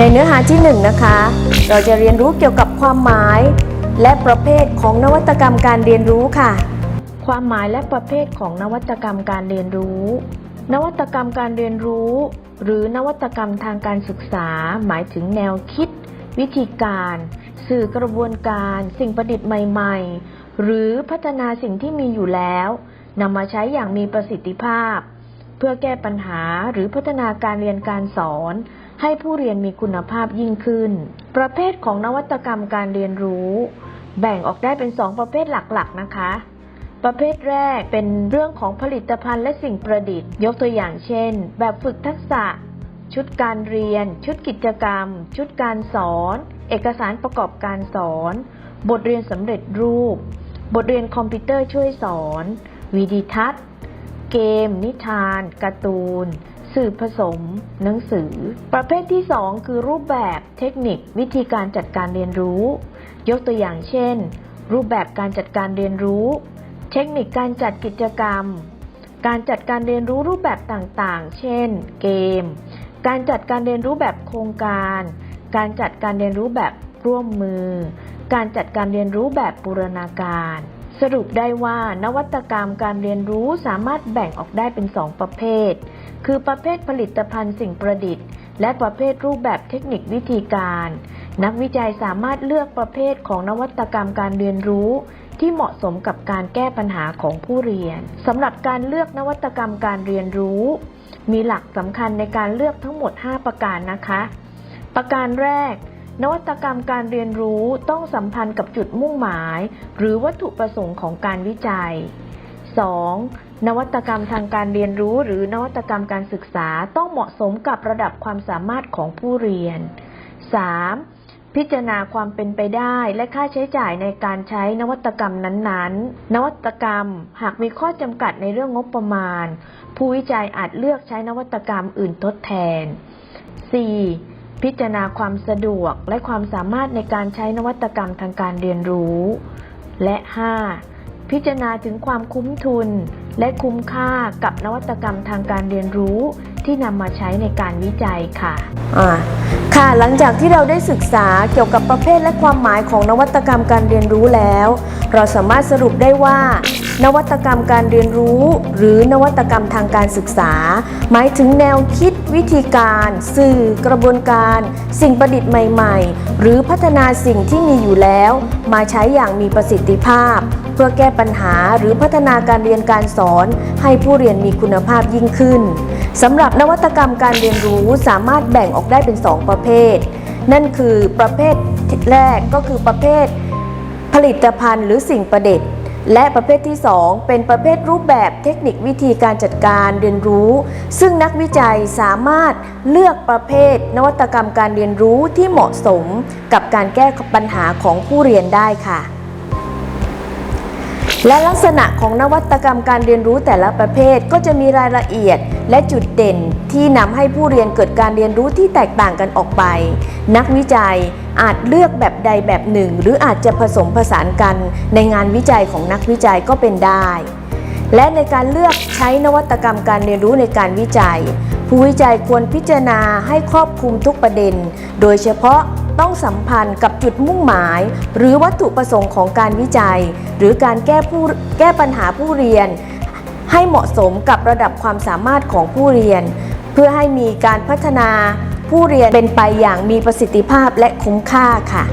ในเนื้อหาที่1นงนะคะ เราจะเรียนรู้เกี่ยวกับความหมาย และประเภทของนวัตกรรมการเรียนรู้ค่ะ ความหมายและประเภทของนวัตกรรมการเรียนรู้ นวัตกรรมการเรียนรู้ หรือนวัตกรรมทางการศึกษา หมายถึงแนวคิด วิธีการ สื่อกระบวนการ สิ่งประดิษฐ์ใหม่ ๆ หรือพัฒนาสิ่งที่มีอยู่แล้วนำมาใช้อย่างมีประสิทธิภาพ เพื่อแก้ปัญหาหรือพัฒนาการเรียนการสอน ให้ผู้เรียนมีคุณภาพยิ่งขึ้น ประเภทของนวัตกรรมการเรียนรู้ แบ่งออกได้เป็นสองประเภทหลักๆ นะคะ ประเภทแรกเป็นเรื่องของผลิตภัณฑ์และสิ่งประดิษฐ์ ยกตัวอย่างเช่น แบบฝึกทักษะ ชุดการเรียน ชุดกิจกรรม ชุดการสอน เอกสารประกอบการสอน บทเรียนสำเร็จรูป บทเรียนคอมพิวเตอร์ช่วยสอน วิดีทัศน์ เกม นิทาน การ์ตูน สื่อผสม หนังสือ ประเภทที่ 2 คือรูปแบบเทคนิค วิธีการจัดการเรียนรู้ ยกตัวอย่างเช่น รูปแบบการจัดการเรียนรู้ เทคนิคการจัดกิจกรรม การจัดการเรียนรู้รูปแบบต่างๆ เช่น เกม การจัดการเรียนรู้แบบโครงการ การจัดการเรียนรู้แบบร่วมมือ การจัดการเรียนรู้แบบบูรณาการ สรุปได้ว่านวัตกรรมการเรียนรู้สามารถแบ่งออกได้เป็น 2 ประเภท คือประเภทผลิตภัณฑ์สิ่งประดิษฐ์ และประเภทรูปแบบเทคนิควิธีการ นักวิจัยสามารถเลือกประเภทของนวัตกรรมการเรียนรู้ ที่เหมาะสมกับการแก้ปัญหาของผู้เรียนสำหรับการเลือกนวัตกรรมการเรียนรู้ มีหลักสำคัญในการเลือกทั้งหมด 5 ประการนะคะ ประการแรก นวัตกรรมการเรียนรู้ต้องสัมพันธ์กับจุดมุ่งหมาย หรือวัตถุประสงค์ของการวิจัย 2. นวัตกรรมทางการเรียนรู้ หรือนวัตกรรมการศึกษาต้องเหมาะสมกับระดับความสามารถของผู้เรียน 3. พิจารณาความเป็นไปได้และค่าใช้จ่ายในการใช้นวัตกรรมนั้นๆ นวัตกรรมหากมีข้อจำกัดในเรื่องงบประมาณ ผู้วิจัยอาจเลือกใช้นวัตกรรมอื่นทดแทน 4. พิจารณาความสะดวกและความสามารถในการใช้นวัตกรรมทางการเรียนรู้ และ 5. พิจารณาถึงความคุ้มทุน และคุ้มค่ากับนวัตกรรมทางการเรียนรู้ที่นำมาใช้ในการวิจัยค่ะอ่าค่ะ หลังจากที่เราได้ศึกษาเกี่ยวกับประเภทและความหมายของนวัตกรรมการเรียนรู้แล้ว เราสามารถสรุปได้ว่า นวัตกรรมการเรียนรู้ หรือนวัตกรรมทางการศึกษา หมายถึงแนวคิด วิธีการ สื่อ กระบวนการ สิ่งประดิษฐ์ใหม่ ๆ หรือพัฒนาสิ่งที่มีอยู่แล้ว มาใช้อย่างมีประสิทธิภาพ เพื่อแก้ปัญหาหรือพัฒนาการเรียนการสอน ให้ผู้เรียนมีคุณภาพยิ่งขึ้นสำหรับนวัตกรรมการเรียนรู้สามารถแบ่งออกได้เป็น 2 ประเภท นั่นคือประเภทแรกก็คือประเภท ผลิตภัณฑ์หรือสิ่งประดิษฐ์ และประเภทที่ 2 เป็นประเภทรูปแบบเทคนิควิธีการจัดการเรียนรู้ ซึ่งนักวิจัยสามารถเลือกประเภทนวัตกรรมการเรียนรู้ที่เหมาะสมกับการแก้ปัญหาของผู้เรียนได้ค่ะ และลักษณะของนวัตกรรมการเรียนรู้แต่ละประเภทก็จะมีรายละเอียดและจุดเด่นที่นำให้ผู้เรียนเกิดการเรียนรู้ที่แตกต่างกันออกไป นักวิจัยอาจเลือกแบบใดแบบหนึ่ง หรืออาจจะผสมผสานกันในงานวิจัยของนักวิจัยก็เป็นได้ และในการเลือกใช้นวัตกรรมการเรียนรู้ในการวิจัย ผู้วิจัยควรพิจารณาให้ครอบคลุมทุกประเด็น โดยเฉพาะต้องสัมพันธ์กับจุดมุ่งหมาย หรือวัตถุประสงค์ของการวิจัย หรือการแก้ผู้แก้ปัญหาผู้เรียน ให้เหมาะสมกับระดับความสามารถของผู้เรียน เพื่อให้มีการพัฒนาผู้เรียนเป็นไปอย่างมีประสิทธิภาพและคุ้มค่าค่ะ